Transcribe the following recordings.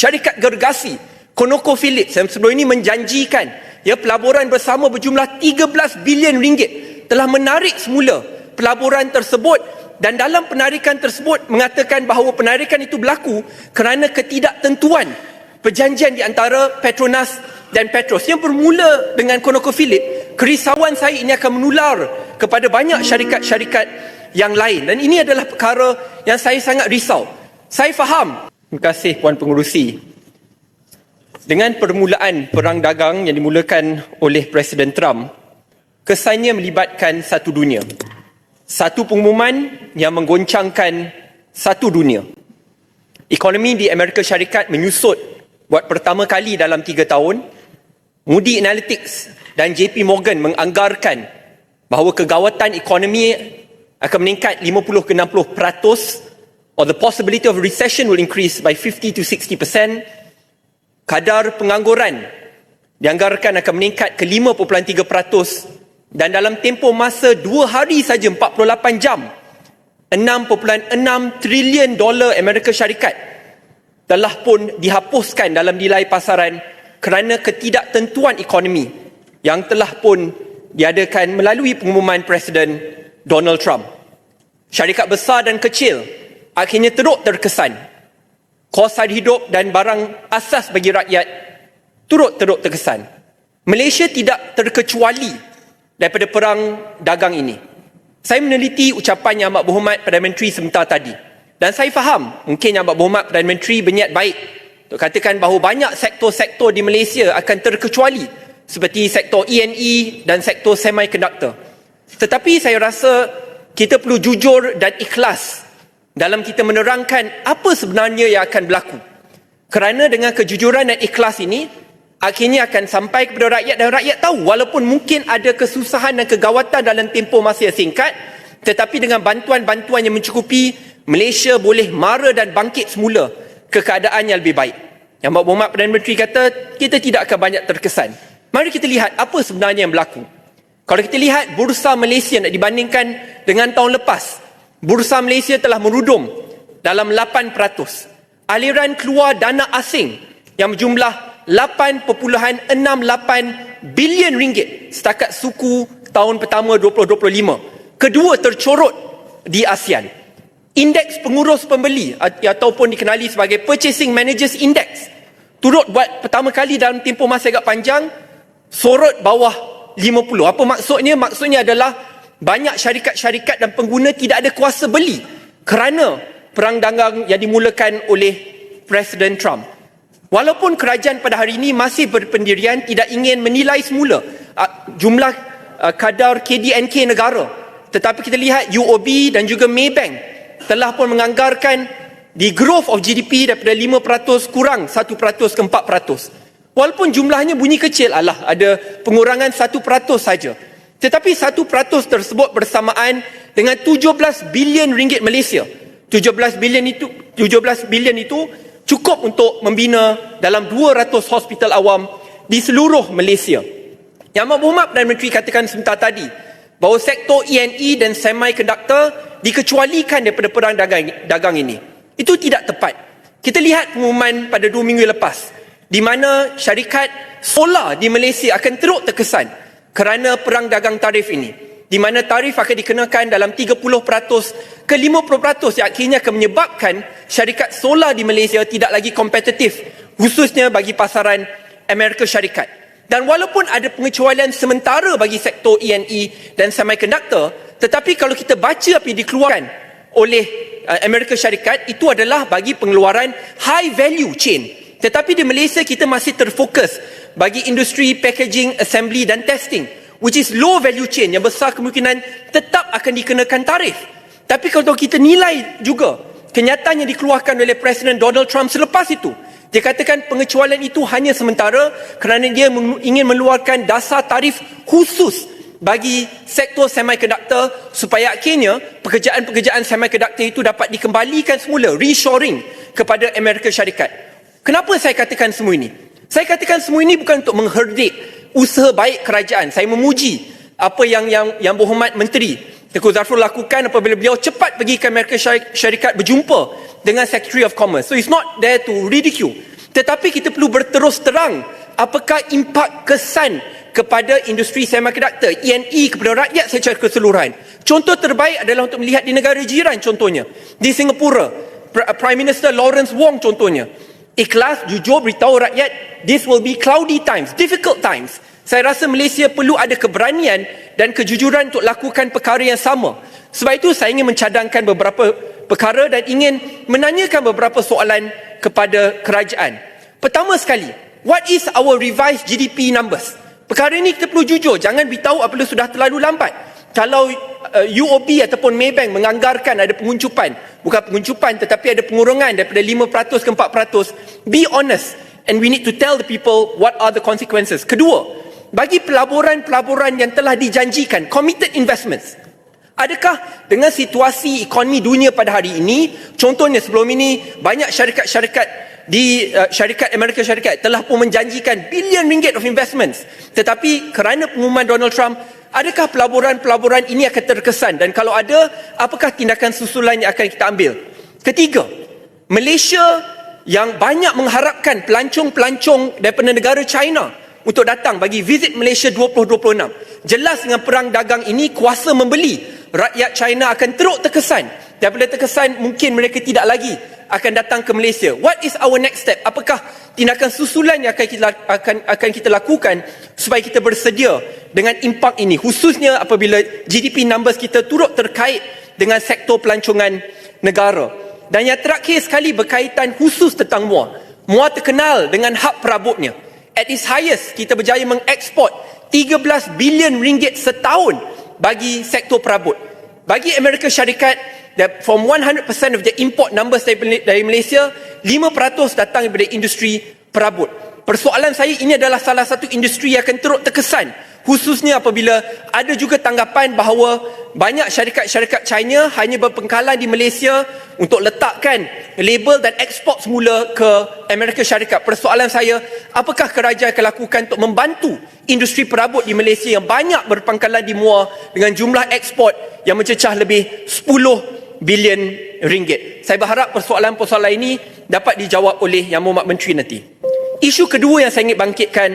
syarikat gergasi ConocoPhillips yang sebelum ini menjanjikan ya pelaburan bersama berjumlah 13 bilion ringgit telah menarik semula pelaburan tersebut. Dan dalam penarikan tersebut mengatakan bahawa penarikan itu berlaku kerana ketidaktentuan perjanjian di antara Petronas dan Petros. Yang bermula dengan ConocoPhillips kerisauan saya ini akan menular kepada banyak syarikat-syarikat yang lain. Dan ini adalah perkara yang saya sangat risau. Saya faham terima kasih puan pengurusi dengan permulaan perang dagang yang dimulakan oleh Presiden Trump kesannya melibatkan satu dunia satu pengumuman yang menggoncangkan satu dunia. Ekonomi di Amerika Syarikat menyusut buat pertama kali dalam tiga tahun. Moody Analytics dan JP Morgan menganggarkan bahawa kegawatan ekonomi akan meningkat 50 ke 60 peratus or the possibility of recession will increase by 50 to 60 percent. Kadar pengangguran dianggarkan akan meningkat ke 5.3 peratus dan dalam tempoh masa dua hari saja 48 jam 6.6 trilion dolar Amerika Syarikat telah pun dihapuskan dalam nilai pasaran kerana ketidaktentuan ekonomi yang telah pun diadakan melalui pengumuman Presiden Donald Trump. Syarikat besar dan kecil akhirnya teruk terkesan. Kos hidup dan barang asas bagi rakyat turut teruk terkesan. Malaysia tidak terkecuali daripada perang dagang ini. Saya meneliti ucapan Yang Amat Berhormat Perdana Menteri sebentar tadi. Dan saya faham mungkin Yang Amat Berhormat Perdana Menteri berniat baik untuk katakan bahawa banyak sektor-sektor di Malaysia akan terkecuali seperti sektor E&E dan sektor semiconductor. Tetapi saya rasa kita perlu jujur dan ikhlas dalam kita menerangkan apa sebenarnya yang akan berlaku. Kerana dengan kejujuran dan ikhlas ini, akhirnya akan sampai kepada rakyat dan rakyat tahu walaupun mungkin ada kesusahan dan kegawatan dalam tempoh masa yang singkat tetapi dengan bantuan-bantuan yang mencukupi Malaysia boleh mara dan bangkit semula ke keadaan yang lebih baik. Yang Pak Muhammad Perdana Menteri kata kita tidak akan banyak terkesan. Mari kita lihat apa sebenarnya yang berlaku. Kalau kita lihat bursa Malaysia nak dibandingkan dengan tahun lepas, bursa Malaysia telah merudum dalam 8%. Aliran keluar dana asing yang berjumlah 8.68 bilion ringgit setakat suku tahun pertama 2025. Kedua tercorot di ASEAN. Indeks pengurus pembeli ataupun dikenali sebagai Purchasing Managers Index turut buat pertama kali dalam tempoh masa agak panjang sorot bawah 50. Apa maksudnya? Maksudnya adalah banyak syarikat-syarikat dan pengguna tidak ada kuasa beli kerana perang dagang yang dimulakan oleh Presiden Trump. Walaupun kerajaan pada hari ini masih berpendirian tidak ingin menilai semula uh, jumlah uh, kadar KDNK negara. Tetapi kita lihat UOB dan juga Maybank telah pun menganggarkan di growth of GDP daripada 5% kurang 1% ke 4%. Walaupun jumlahnya bunyi kecil, Allah ada pengurangan 1% saja. Tetapi 1% tersebut bersamaan dengan 17 bilion ringgit Malaysia. 17 bilion itu 17 bilion itu cukup untuk membina dalam 200 hospital awam di seluruh Malaysia. Yang Amat Berhormat Perdana Menteri katakan sebentar tadi bahawa sektor E&E dan semiconductor dikecualikan daripada perang dagang, dagang ini. Itu tidak tepat. Kita lihat pengumuman pada dua minggu lepas di mana syarikat solar di Malaysia akan teruk terkesan kerana perang dagang tarif ini di mana tarif akan dikenakan dalam 30% ke 50% yang akhirnya akan menyebabkan syarikat solar di Malaysia tidak lagi kompetitif khususnya bagi pasaran Amerika Syarikat. Dan walaupun ada pengecualian sementara bagi sektor E&E dan semiconductor, tetapi kalau kita baca apa yang dikeluarkan oleh uh, Amerika Syarikat, itu adalah bagi pengeluaran high value chain. Tetapi di Malaysia kita masih terfokus bagi industri packaging, assembly dan testing which is low value chain yang besar kemungkinan tetap akan dikenakan tarif. Tapi kalau kita nilai juga kenyataan yang dikeluarkan oleh Presiden Donald Trump selepas itu, dia katakan pengecualian itu hanya sementara kerana dia ingin meluarkan dasar tarif khusus bagi sektor semiconductor supaya akhirnya pekerjaan-pekerjaan semiconductor itu dapat dikembalikan semula, reshoring kepada Amerika Syarikat. Kenapa saya katakan semua ini? Saya katakan semua ini bukan untuk mengherdik usaha baik kerajaan. Saya memuji apa yang yang yang berhormat menteri Tengku Zafrul lakukan apabila beliau cepat pergi ke Amerika Syarikat berjumpa dengan Secretary of Commerce. So it's not there to ridicule. Tetapi kita perlu berterus terang apakah impak kesan kepada industri semiconductor, E&E kepada rakyat secara keseluruhan. Contoh terbaik adalah untuk melihat di negara jiran contohnya. Di Singapura, Prime Minister Lawrence Wong contohnya. Ikhlas, jujur beritahu rakyat, this will be cloudy times, difficult times. Saya rasa Malaysia perlu ada keberanian dan kejujuran untuk lakukan perkara yang sama. Sebab itu saya ingin mencadangkan beberapa perkara dan ingin menanyakan beberapa soalan kepada kerajaan. Pertama sekali, what is our revised GDP numbers? Perkara ini kita perlu jujur, jangan beritahu apabila sudah terlalu lambat. Kalau uh, UOB ataupun Maybank menganggarkan ada penguncupan, bukan penguncupan tetapi ada pengurungan daripada 5% ke 4%, be honest and we need to tell the people what are the consequences. Kedua, bagi pelaburan-pelaburan yang telah dijanjikan, committed investments, Adakah dengan situasi ekonomi dunia pada hari ini, contohnya sebelum ini banyak syarikat-syarikat di uh, syarikat Amerika Syarikat telah pun menjanjikan bilion ringgit of investments. Tetapi kerana pengumuman Donald Trump, adakah pelaburan-pelaburan ini akan terkesan dan kalau ada, apakah tindakan susulan yang akan kita ambil? Ketiga, Malaysia yang banyak mengharapkan pelancong-pelancong daripada negara China untuk datang bagi visit Malaysia 2026. Jelas dengan perang dagang ini kuasa membeli rakyat China akan teruk terkesan. Daripada terkesan, mungkin mereka tidak lagi akan datang ke Malaysia. What is our next step? Apakah tindakan susulan yang akan kita, akan, akan kita lakukan supaya kita bersedia dengan impak ini? Khususnya apabila GDP numbers kita turut terkait dengan sektor pelancongan negara. Dan yang terakhir sekali berkaitan khusus tentang MUA. MUA terkenal dengan hak perabotnya. At its highest, kita berjaya mengekspor 13 bilion ringgit setahun bagi sektor perabot. Bagi Amerika Syarikat, from 100% of the import numbers dari, Malaysia, 5% datang daripada industri perabot. Persoalan saya ini adalah salah satu industri yang akan teruk terkesan khususnya apabila ada juga tanggapan bahawa banyak syarikat-syarikat China hanya berpengkalan di Malaysia untuk letakkan label dan ekspor semula ke Amerika Syarikat. Persoalan saya, apakah kerajaan akan lakukan untuk membantu industri perabot di Malaysia yang banyak berpangkalan di MUA dengan jumlah ekspor yang mencecah lebih 10 bilion ringgit. Saya berharap persoalan-persoalan ini dapat dijawab oleh Yang Mohd Menteri nanti. Isu kedua yang saya ingin bangkitkan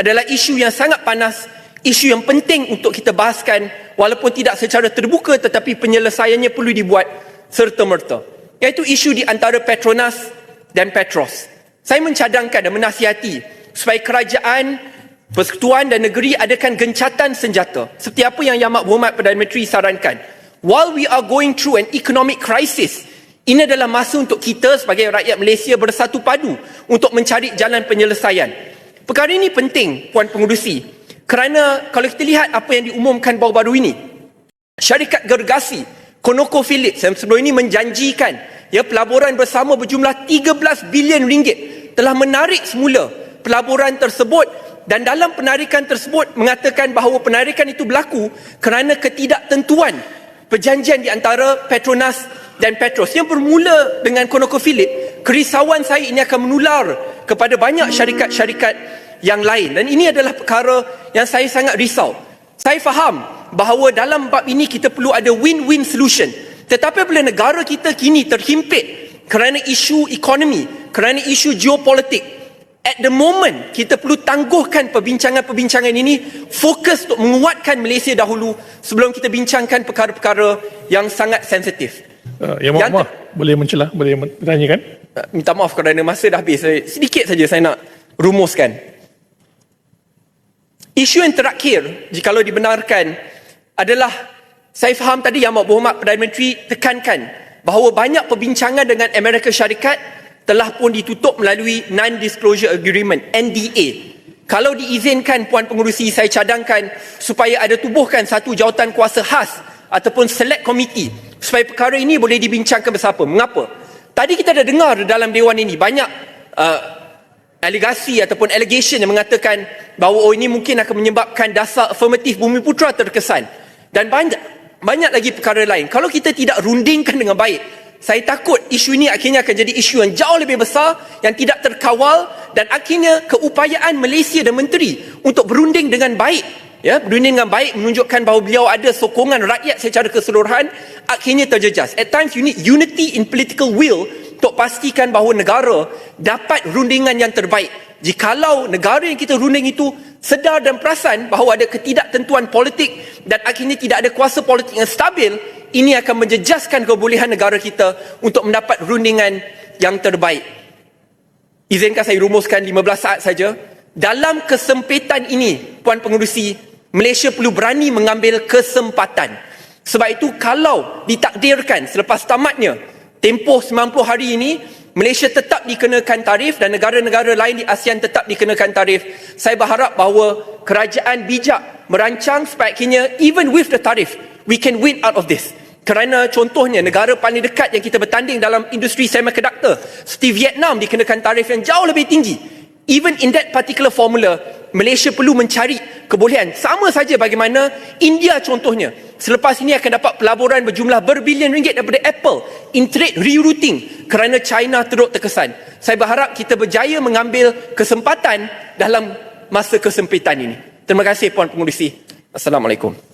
adalah isu yang sangat panas isu yang penting untuk kita bahaskan walaupun tidak secara terbuka tetapi penyelesaiannya perlu dibuat serta-merta iaitu isu di antara Petronas dan Petros saya mencadangkan dan menasihati supaya kerajaan persekutuan dan negeri adakan gencatan senjata seperti apa yang Yang Berhormat Perdana Menteri sarankan while we are going through an economic crisis ini adalah masa untuk kita sebagai rakyat Malaysia bersatu padu untuk mencari jalan penyelesaian. Perkara ini penting Puan Pengurusi kerana kalau kita lihat apa yang diumumkan baru-baru ini, syarikat gergasi ConocoPhillips yang sebelum ini menjanjikan ya pelaburan bersama berjumlah 13 bilion ringgit telah menarik semula pelaburan tersebut dan dalam penarikan tersebut mengatakan bahawa penarikan itu berlaku kerana ketidaktentuan perjanjian di antara Petronas dan Petros yang bermula dengan ConocoPhillips kerisauan saya ini akan menular kepada banyak syarikat-syarikat yang lain dan ini adalah perkara yang saya sangat risau. Saya faham bahawa dalam bab ini kita perlu ada win-win solution. Tetapi bila negara kita kini terhimpit kerana isu ekonomi, kerana isu geopolitik, at the moment kita perlu tangguhkan perbincangan-perbincangan ini fokus untuk menguatkan Malaysia dahulu sebelum kita bincangkan perkara-perkara yang sangat sensitif. Uh, ya, maaf, maaf. boleh mencelah, boleh bertanyakan? Uh, minta maaf kerana masa dah habis. Sedikit saja saya nak rumuskan. Isu yang terakhir, jika dibenarkan, adalah saya faham tadi yang Berhormat Perdana Menteri tekankan bahawa banyak perbincangan dengan Amerika Syarikat telah pun ditutup melalui Non-Disclosure Agreement, NDA. Kalau diizinkan Puan Pengurusi, saya cadangkan supaya ada tubuhkan satu jawatan kuasa khas ataupun select committee supaya perkara ini boleh dibincangkan bersama. Mengapa? Tadi kita dah dengar dalam Dewan ini banyak uh, alegasi ataupun allegation yang mengatakan bahawa oh ini mungkin akan menyebabkan dasar afirmatif bumi putra terkesan dan banyak banyak lagi perkara lain kalau kita tidak rundingkan dengan baik saya takut isu ini akhirnya akan jadi isu yang jauh lebih besar yang tidak terkawal dan akhirnya keupayaan Malaysia dan menteri untuk berunding dengan baik ya berunding dengan baik menunjukkan bahawa beliau ada sokongan rakyat secara keseluruhan akhirnya terjejas at times you need unity in political will untuk pastikan bahawa negara dapat rundingan yang terbaik. Jikalau negara yang kita runding itu sedar dan perasan bahawa ada ketidaktentuan politik dan akhirnya tidak ada kuasa politik yang stabil, ini akan menjejaskan kebolehan negara kita untuk mendapat rundingan yang terbaik. Izinkan saya rumuskan 15 saat saja. Dalam kesempitan ini, Puan Pengerusi, Malaysia perlu berani mengambil kesempatan. Sebab itu kalau ditakdirkan selepas tamatnya tempoh 90 hari ini, Malaysia tetap dikenakan tarif dan negara-negara lain di ASEAN tetap dikenakan tarif. Saya berharap bahawa kerajaan bijak merancang supaya even with the tarif, we can win out of this. Kerana contohnya negara paling dekat yang kita bertanding dalam industri semiconductor seperti Vietnam dikenakan tarif yang jauh lebih tinggi. Even in that particular formula, Malaysia perlu mencari kebolehan. Sama saja bagaimana India contohnya. Selepas ini akan dapat pelaburan berjumlah berbilion ringgit daripada Apple in trade rerouting kerana China teruk terkesan. Saya berharap kita berjaya mengambil kesempatan dalam masa kesempitan ini. Terima kasih Puan Pengurusi. Assalamualaikum.